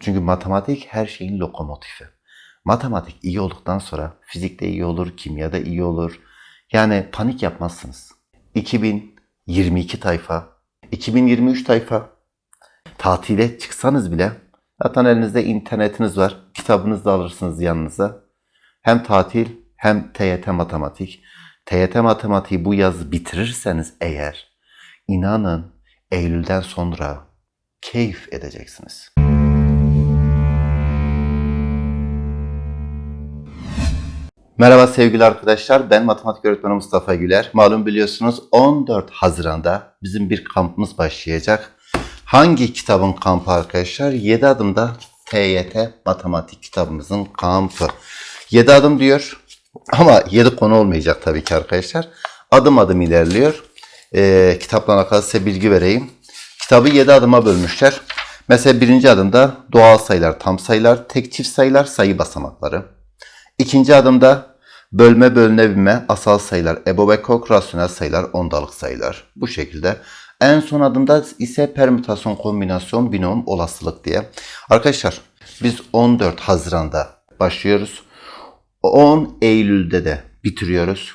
Çünkü matematik her şeyin lokomotifi. Matematik iyi olduktan sonra fizikte iyi olur, kimyada iyi olur. Yani panik yapmazsınız. 2022 tayfa, 2023 tayfa tatile çıksanız bile zaten elinizde internetiniz var. Kitabınızı da alırsınız yanınıza. Hem tatil hem TYT matematik. TYT matematiği bu yaz bitirirseniz eğer inanın Eylül'den sonra keyif edeceksiniz. Merhaba sevgili arkadaşlar. Ben matematik öğretmeni Mustafa Güler. Malum biliyorsunuz 14 Haziran'da bizim bir kampımız başlayacak. Hangi kitabın kampı arkadaşlar? 7 adımda TYT matematik kitabımızın kampı. 7 adım diyor ama 7 konu olmayacak tabii ki arkadaşlar. Adım adım ilerliyor. Ee, kitapla alakalı size bilgi vereyim. Kitabı 7 adıma bölmüşler. Mesela birinci adımda doğal sayılar, tam sayılar, tek çift sayılar, sayı basamakları. İkinci adımda bölme bölünebilme, asal sayılar, ebo ve kok, rasyonel sayılar, ondalık sayılar. Bu şekilde. En son adımda ise permütasyon, kombinasyon, binom, olasılık diye. Arkadaşlar biz 14 Haziran'da başlıyoruz. 10 Eylül'de de bitiriyoruz.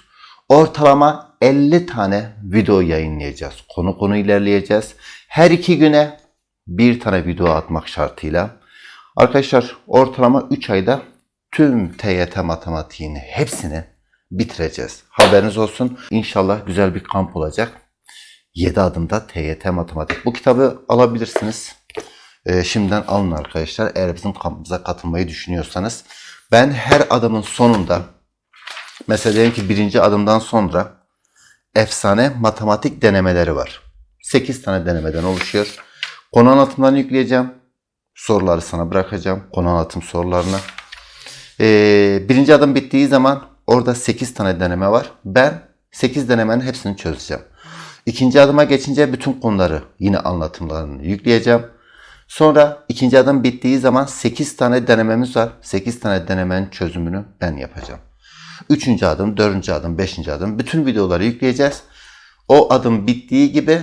Ortalama 50 tane video yayınlayacağız. Konu konu ilerleyeceğiz. Her iki güne bir tane video atmak şartıyla. Arkadaşlar ortalama 3 ayda tüm TYT matematiğini hepsini bitireceğiz. Haberiniz olsun. İnşallah güzel bir kamp olacak. 7 adımda TYT matematik. Bu kitabı alabilirsiniz. Ee, şimdiden alın arkadaşlar. Eğer bizim kampımıza katılmayı düşünüyorsanız. Ben her adımın sonunda mesela diyelim ki birinci adımdan sonra efsane matematik denemeleri var. 8 tane denemeden oluşuyor. Konu anlatımlarını yükleyeceğim. Soruları sana bırakacağım. Konu anlatım sorularını. Ee, birinci adım bittiği zaman orada 8 tane deneme var. Ben 8 denemenin hepsini çözeceğim. İkinci adıma geçince bütün konuları yine anlatımlarını yükleyeceğim. Sonra ikinci adım bittiği zaman 8 tane denememiz var. 8 tane denemenin çözümünü ben yapacağım. Üçüncü adım, dördüncü adım, beşinci adım bütün videoları yükleyeceğiz. O adım bittiği gibi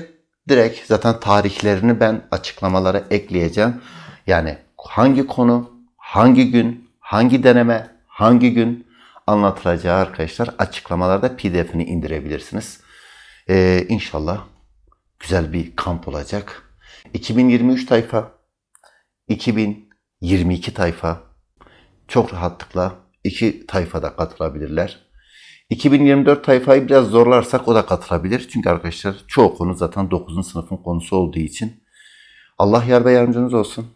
direkt zaten tarihlerini ben açıklamalara ekleyeceğim. Yani hangi konu, hangi gün, hangi deneme, hangi gün anlatılacağı arkadaşlar açıklamalarda pdf'ini indirebilirsiniz. Ee, inşallah güzel bir kamp olacak. 2023 tayfa, 2022 tayfa çok rahatlıkla iki tayfada katılabilirler. 2024 tayfayı biraz zorlarsak o da katılabilir. Çünkü arkadaşlar çoğu konu zaten 9. sınıfın konusu olduğu için Allah yar ve yardımcınız olsun.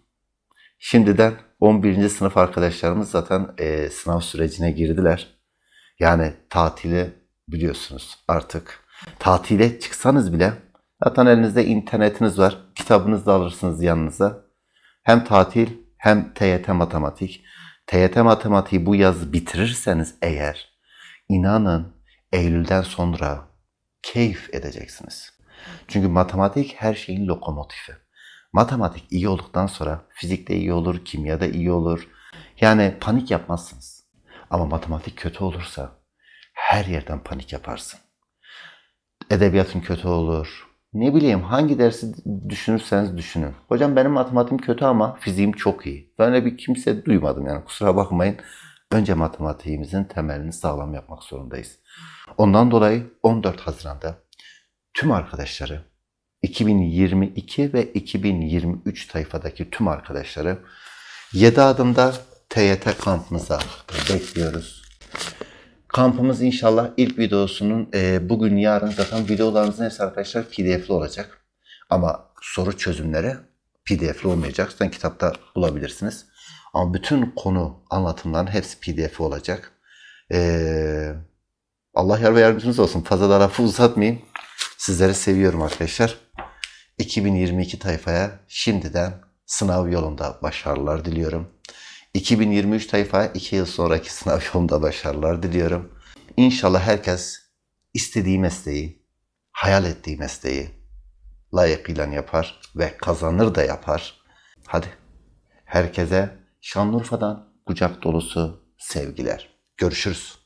Şimdiden 11. sınıf arkadaşlarımız zaten e, sınav sürecine girdiler. Yani tatili biliyorsunuz artık. Tatile çıksanız bile zaten elinizde internetiniz var. Kitabınızı da alırsınız yanınıza. Hem tatil hem TYT matematik. TYT matematiği bu yaz bitirirseniz eğer inanın Eylül'den sonra keyif edeceksiniz. Çünkü matematik her şeyin lokomotifi. Matematik iyi olduktan sonra fizikte iyi olur, kimyada iyi olur. Yani panik yapmazsınız. Ama matematik kötü olursa her yerden panik yaparsın. Edebiyatın kötü olur. Ne bileyim hangi dersi düşünürseniz düşünün. Hocam benim matematiğim kötü ama fiziğim çok iyi. Ben öyle bir kimse duymadım yani kusura bakmayın. Önce matematiğimizin temelini sağlam yapmak zorundayız. Ondan dolayı 14 Haziran'da tüm arkadaşları 2022 ve 2023 tayfadaki tüm arkadaşları 7 adımda TYT kampımıza bekliyoruz. Kampımız inşallah ilk videosunun e, bugün yarın zaten videolarımızın hepsi arkadaşlar pdf'li olacak. Ama soru çözümleri pdf'li olmayacak. Zaten kitapta bulabilirsiniz. Ama bütün konu anlatımların hepsi pdf olacak. Ee, Allah yar ve yardımcınız olsun. Fazla da lafı uzatmayayım. Sizleri seviyorum arkadaşlar. 2022 tayfaya şimdiden sınav yolunda başarılar diliyorum. 2023 tayfaya 2 yıl sonraki sınav yolunda başarılar diliyorum. İnşallah herkes istediği mesleği, hayal ettiği mesleği layıkıyla yapar ve kazanır da yapar. Hadi herkese Şanlıurfa'dan kucak dolusu sevgiler. Görüşürüz.